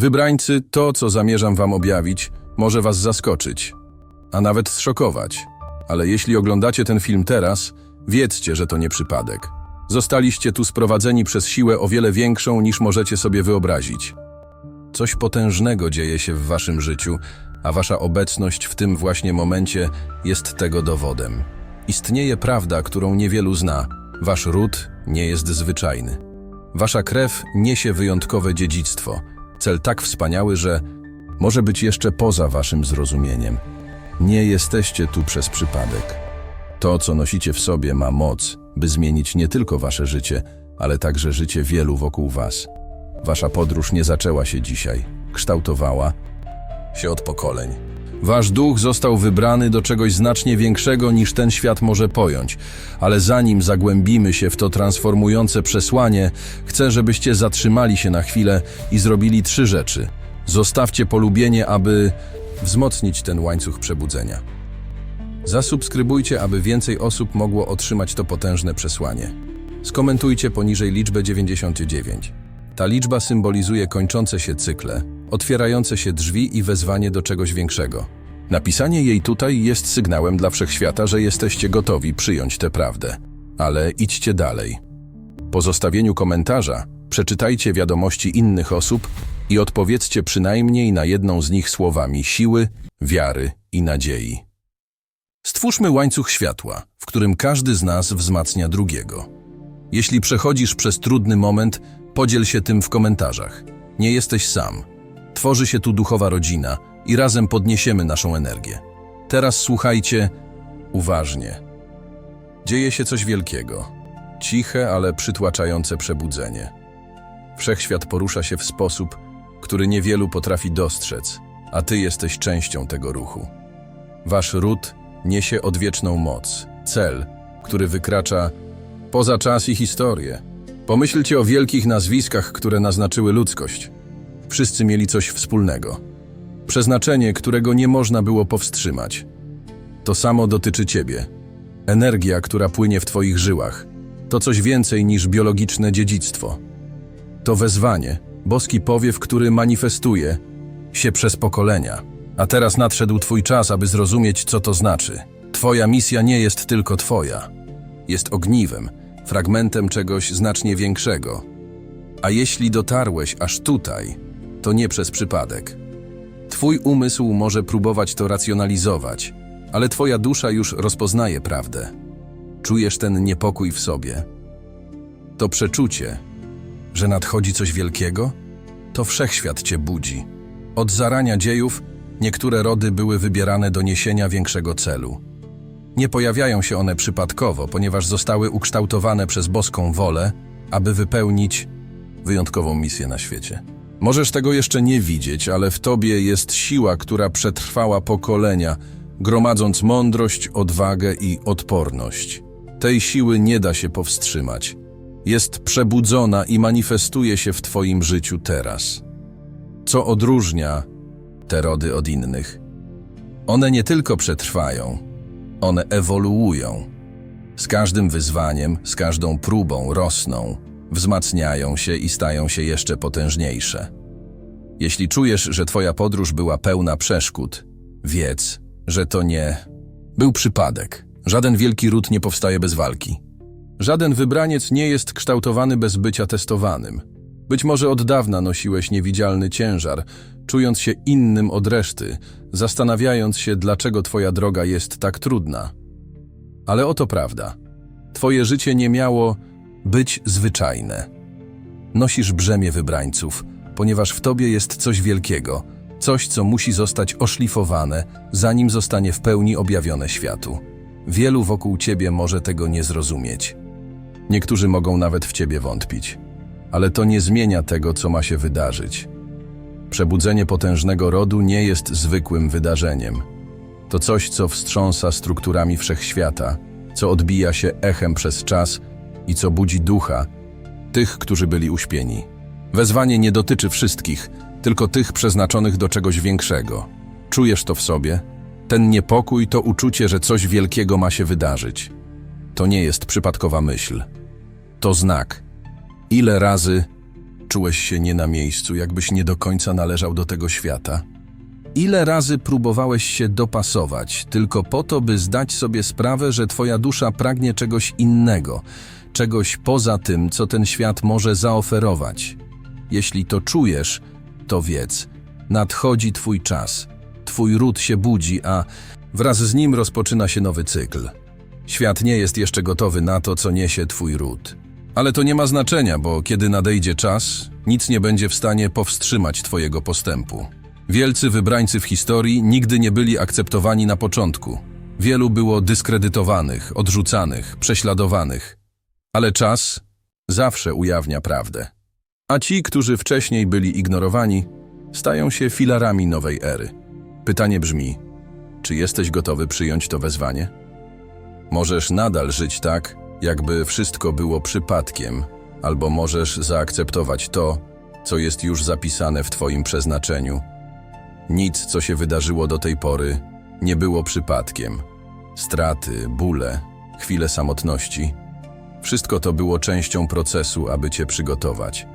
Wybrańcy, to, co zamierzam wam objawić, może was zaskoczyć, a nawet zszokować. Ale jeśli oglądacie ten film teraz, wiedzcie, że to nie przypadek. Zostaliście tu sprowadzeni przez siłę o wiele większą, niż możecie sobie wyobrazić. Coś potężnego dzieje się w waszym życiu, a wasza obecność w tym właśnie momencie jest tego dowodem. Istnieje prawda, którą niewielu zna. Wasz ród nie jest zwyczajny. Wasza krew niesie wyjątkowe dziedzictwo, cel tak wspaniały, że może być jeszcze poza waszym zrozumieniem. Nie jesteście tu przez przypadek. To, co nosicie w sobie, ma moc, by zmienić nie tylko wasze życie, ale także życie wielu wokół was. Wasza podróż nie zaczęła się dzisiaj, kształtowała się od pokoleń. Wasz duch został wybrany do czegoś znacznie większego niż ten świat może pojąć, ale zanim zagłębimy się w to transformujące przesłanie, chcę, żebyście zatrzymali się na chwilę i zrobili trzy rzeczy. Zostawcie polubienie, aby wzmocnić ten łańcuch przebudzenia. Zasubskrybujcie, aby więcej osób mogło otrzymać to potężne przesłanie. Skomentujcie poniżej liczbę 99. Ta liczba symbolizuje kończące się cykle, otwierające się drzwi i wezwanie do czegoś większego. Napisanie jej tutaj jest sygnałem dla wszechświata, że jesteście gotowi przyjąć tę prawdę. Ale idźcie dalej. Po zostawieniu komentarza przeczytajcie wiadomości innych osób i odpowiedzcie przynajmniej na jedną z nich słowami siły, wiary i nadziei. Stwórzmy łańcuch światła, w którym każdy z nas wzmacnia drugiego. Jeśli przechodzisz przez trudny moment, podziel się tym w komentarzach. Nie jesteś sam. Tworzy się tu duchowa rodzina i razem podniesiemy naszą energię. Teraz słuchajcie uważnie. Dzieje się coś wielkiego. Ciche, ale przytłaczające przebudzenie. Wszechświat porusza się w sposób, który niewielu potrafi dostrzec, a ty jesteś częścią tego ruchu. Wasz ród niesie odwieczną moc, cel, który wykracza poza czas i historię. Pomyślcie o wielkich nazwiskach, które naznaczyły ludzkość. Wszyscy mieli coś wspólnego. Przeznaczenie, którego nie można było powstrzymać. To samo dotyczy ciebie. Energia, która płynie w twoich żyłach, to coś więcej niż biologiczne dziedzictwo. To wezwanie, boski powiew, który manifestuje się przez pokolenia. A teraz nadszedł Twój czas, aby zrozumieć, co to znaczy. Twoja misja nie jest tylko Twoja. Jest ogniwem, fragmentem czegoś znacznie większego. A jeśli dotarłeś aż tutaj, to nie przez przypadek. Twój umysł może próbować to racjonalizować, ale Twoja dusza już rozpoznaje prawdę. Czujesz ten niepokój w sobie. To przeczucie, że nadchodzi coś wielkiego, to wszechświat Cię budzi. Od zarania dziejów niektóre rody były wybierane do niesienia większego celu. Nie pojawiają się one przypadkowo, ponieważ zostały ukształtowane przez boską wolę, aby wypełnić wyjątkową misję na świecie. Możesz tego jeszcze nie widzieć, ale w tobie jest siła, która przetrwała pokolenia, gromadząc mądrość, odwagę i odporność. Tej siły nie da się powstrzymać. Jest przebudzona i manifestuje się w twoim życiu teraz. Co odróżnia te rody od innych? One nie tylko przetrwają, one ewoluują. Z każdym wyzwaniem, z każdą próbą rosną, wzmacniają się i stają się jeszcze potężniejsze. Jeśli czujesz, że twoja podróż była pełna przeszkód, wiedz, że to nie był przypadek. Żaden wielki ród nie powstaje bez walki. Żaden wybraniec nie jest kształtowany bez bycia testowanym. Być może od dawna nosiłeś niewidzialny ciężar, czując się innym od reszty, zastanawiając się, dlaczego twoja droga jest tak trudna. Ale oto prawda. Twoje życie nie miało być zwyczajne. Nosisz brzemię wybrańców, ponieważ w tobie jest coś wielkiego, coś, co musi zostać oszlifowane, zanim zostanie w pełni objawione światu. Wielu wokół ciebie może tego nie zrozumieć. Niektórzy mogą nawet w ciebie wątpić. Ale to nie zmienia tego, co ma się wydarzyć. Przebudzenie potężnego rodu nie jest zwykłym wydarzeniem. To coś, co wstrząsa strukturami wszechświata, co odbija się echem przez czas i co budzi ducha tych, którzy byli uśpieni. Wezwanie nie dotyczy wszystkich, tylko tych przeznaczonych do czegoś większego. Czujesz to w sobie? Ten niepokój to uczucie, że coś wielkiego ma się wydarzyć. To nie jest przypadkowa myśl. To znak. Ile razy Czułeś się nie na miejscu, jakbyś nie do końca należał do tego świata? Ile razy próbowałeś się dopasować, tylko po to, by zdać sobie sprawę, że twoja dusza pragnie czegoś innego, czegoś poza tym, co ten świat może zaoferować? Jeśli to czujesz, to wiedz, nadchodzi twój czas. Twój ród się budzi, a wraz z nim rozpoczyna się nowy cykl. Świat nie jest jeszcze gotowy na to, co niesie twój ród. Ale to nie ma znaczenia, bo kiedy nadejdzie czas, nic nie będzie w stanie powstrzymać twojego postępu. Wielcy wybrańcy w historii nigdy nie byli akceptowani na początku. Wielu było dyskredytowanych, odrzucanych, prześladowanych. Ale czas zawsze ujawnia prawdę. A ci, którzy wcześniej byli ignorowani, stają się filarami nowej ery. Pytanie brzmi: czy jesteś gotowy przyjąć to wezwanie? Możesz nadal żyć tak, jakby wszystko było przypadkiem, albo możesz zaakceptować to, co jest już zapisane w Twoim przeznaczeniu. Nic, co się wydarzyło do tej pory, nie było przypadkiem. Straty, bóle, chwile samotności wszystko to było częścią procesu, aby Cię przygotować,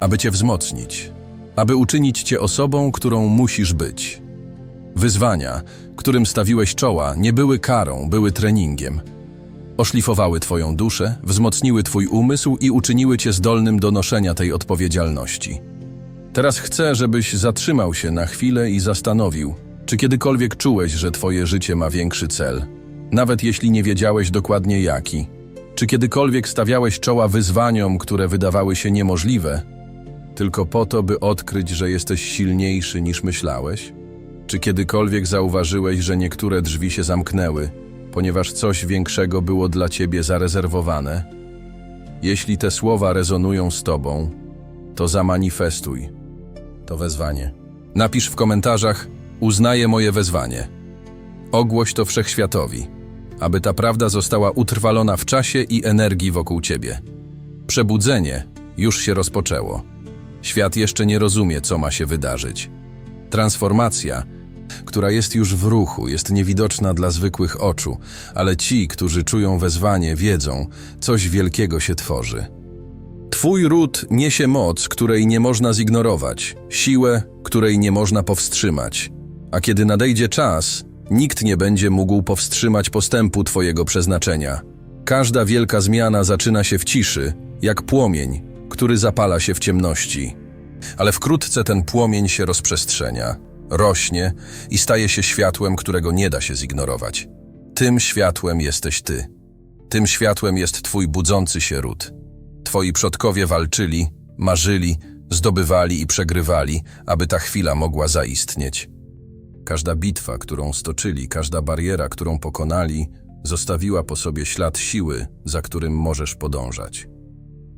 aby Cię wzmocnić, aby uczynić Cię osobą, którą musisz być. Wyzwania, którym stawiłeś czoła, nie były karą, były treningiem. Oszlifowały Twoją duszę, wzmocniły Twój umysł i uczyniły Cię zdolnym do noszenia tej odpowiedzialności. Teraz chcę, żebyś zatrzymał się na chwilę i zastanowił, czy kiedykolwiek czułeś, że Twoje życie ma większy cel, nawet jeśli nie wiedziałeś dokładnie jaki. Czy kiedykolwiek stawiałeś czoła wyzwaniom, które wydawały się niemożliwe, tylko po to, by odkryć, że jesteś silniejszy niż myślałeś? Czy kiedykolwiek zauważyłeś, że niektóre drzwi się zamknęły, ponieważ coś większego było dla ciebie zarezerwowane? Jeśli te słowa rezonują z tobą, to zamanifestuj to wezwanie. Napisz w komentarzach: Uznaję moje wezwanie. Ogłoś to wszechświatowi, aby ta prawda została utrwalona w czasie i energii wokół ciebie. Przebudzenie już się rozpoczęło. Świat jeszcze nie rozumie, co ma się wydarzyć. Transformacja, która jest już w ruchu, jest niewidoczna dla zwykłych oczu, ale ci, którzy czują wezwanie, wiedzą, coś wielkiego się tworzy. Twój ród niesie moc, której nie można zignorować, siłę, której nie można powstrzymać. A kiedy nadejdzie czas, nikt nie będzie mógł powstrzymać postępu Twojego przeznaczenia. Każda wielka zmiana zaczyna się w ciszy, jak płomień, który zapala się w ciemności. Ale wkrótce ten płomień się rozprzestrzenia, rośnie i staje się światłem, którego nie da się zignorować. Tym światłem jesteś Ty. Tym światłem jest Twój budzący się ród. Twoi przodkowie walczyli, marzyli, zdobywali i przegrywali, aby ta chwila mogła zaistnieć. Każda bitwa, którą stoczyli, każda bariera, którą pokonali, zostawiła po sobie ślad siły, za którym możesz podążać.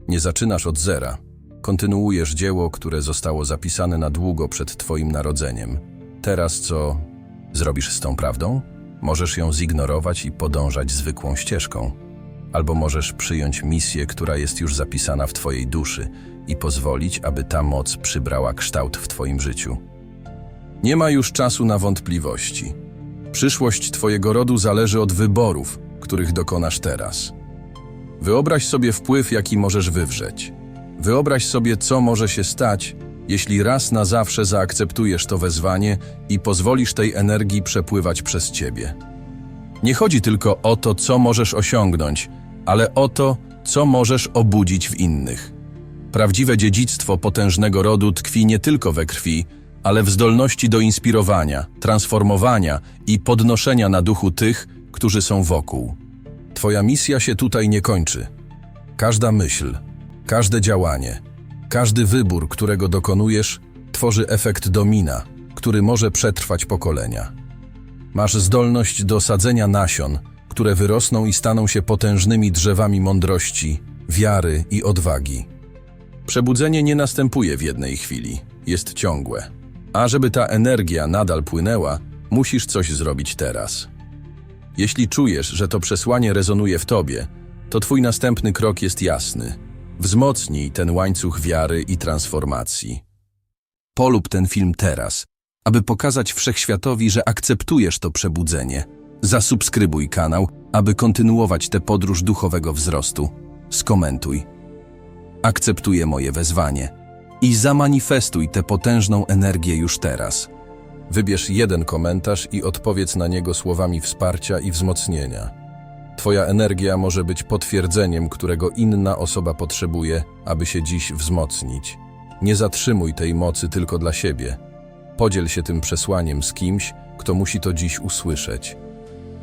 Nie zaczynasz od zera. Kontynuujesz dzieło, które zostało zapisane na długo przed Twoim narodzeniem. Teraz co zrobisz z tą prawdą? Możesz ją zignorować i podążać zwykłą ścieżką. Albo możesz przyjąć misję, która jest już zapisana w Twojej duszy i pozwolić, aby ta moc przybrała kształt w Twoim życiu. Nie ma już czasu na wątpliwości. Przyszłość Twojego rodu zależy od wyborów, których dokonasz teraz. Wyobraź sobie wpływ, jaki możesz wywrzeć. Wyobraź sobie, co może się stać, jeśli raz na zawsze zaakceptujesz to wezwanie i pozwolisz tej energii przepływać przez ciebie. Nie chodzi tylko o to, co możesz osiągnąć, ale o to, co możesz obudzić w innych. Prawdziwe dziedzictwo potężnego rodu tkwi nie tylko we krwi, ale w zdolności do inspirowania, transformowania i podnoszenia na duchu tych, którzy są wokół. Twoja misja się tutaj nie kończy. Każda myśl, każde działanie, każdy wybór, którego dokonujesz, tworzy efekt domina, który może przetrwać pokolenia. Masz zdolność do sadzenia nasion, które wyrosną i staną się potężnymi drzewami mądrości, wiary i odwagi. Przebudzenie nie następuje w jednej chwili, jest ciągłe. A żeby ta energia nadal płynęła, musisz coś zrobić teraz. Jeśli czujesz, że to przesłanie rezonuje w tobie, to twój następny krok jest jasny. Wzmocnij ten łańcuch wiary i transformacji. Polub ten film teraz, aby pokazać wszechświatowi, że akceptujesz to przebudzenie. Zasubskrybuj kanał, aby kontynuować tę podróż duchowego wzrostu. Skomentuj. Akceptuję moje wezwanie i zamanifestuj tę potężną energię już teraz. Wybierz jeden komentarz i odpowiedz na niego słowami wsparcia i wzmocnienia. Twoja energia może być potwierdzeniem, którego inna osoba potrzebuje, aby się dziś wzmocnić. Nie zatrzymuj tej mocy tylko dla siebie. Podziel się tym przesłaniem z kimś, kto musi to dziś usłyszeć.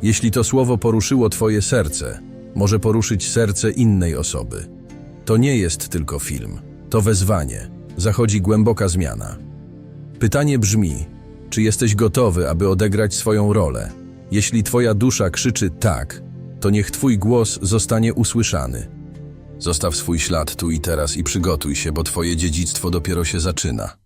Jeśli to słowo poruszyło Twoje serce, może poruszyć serce innej osoby. To nie jest tylko film, to wezwanie. Zachodzi głęboka zmiana. Pytanie brzmi: czy jesteś gotowy, aby odegrać swoją rolę? Jeśli Twoja dusza krzyczy tak, to niech Twój głos zostanie usłyszany. Zostaw swój ślad tu i teraz i przygotuj się, bo Twoje dziedzictwo dopiero się zaczyna.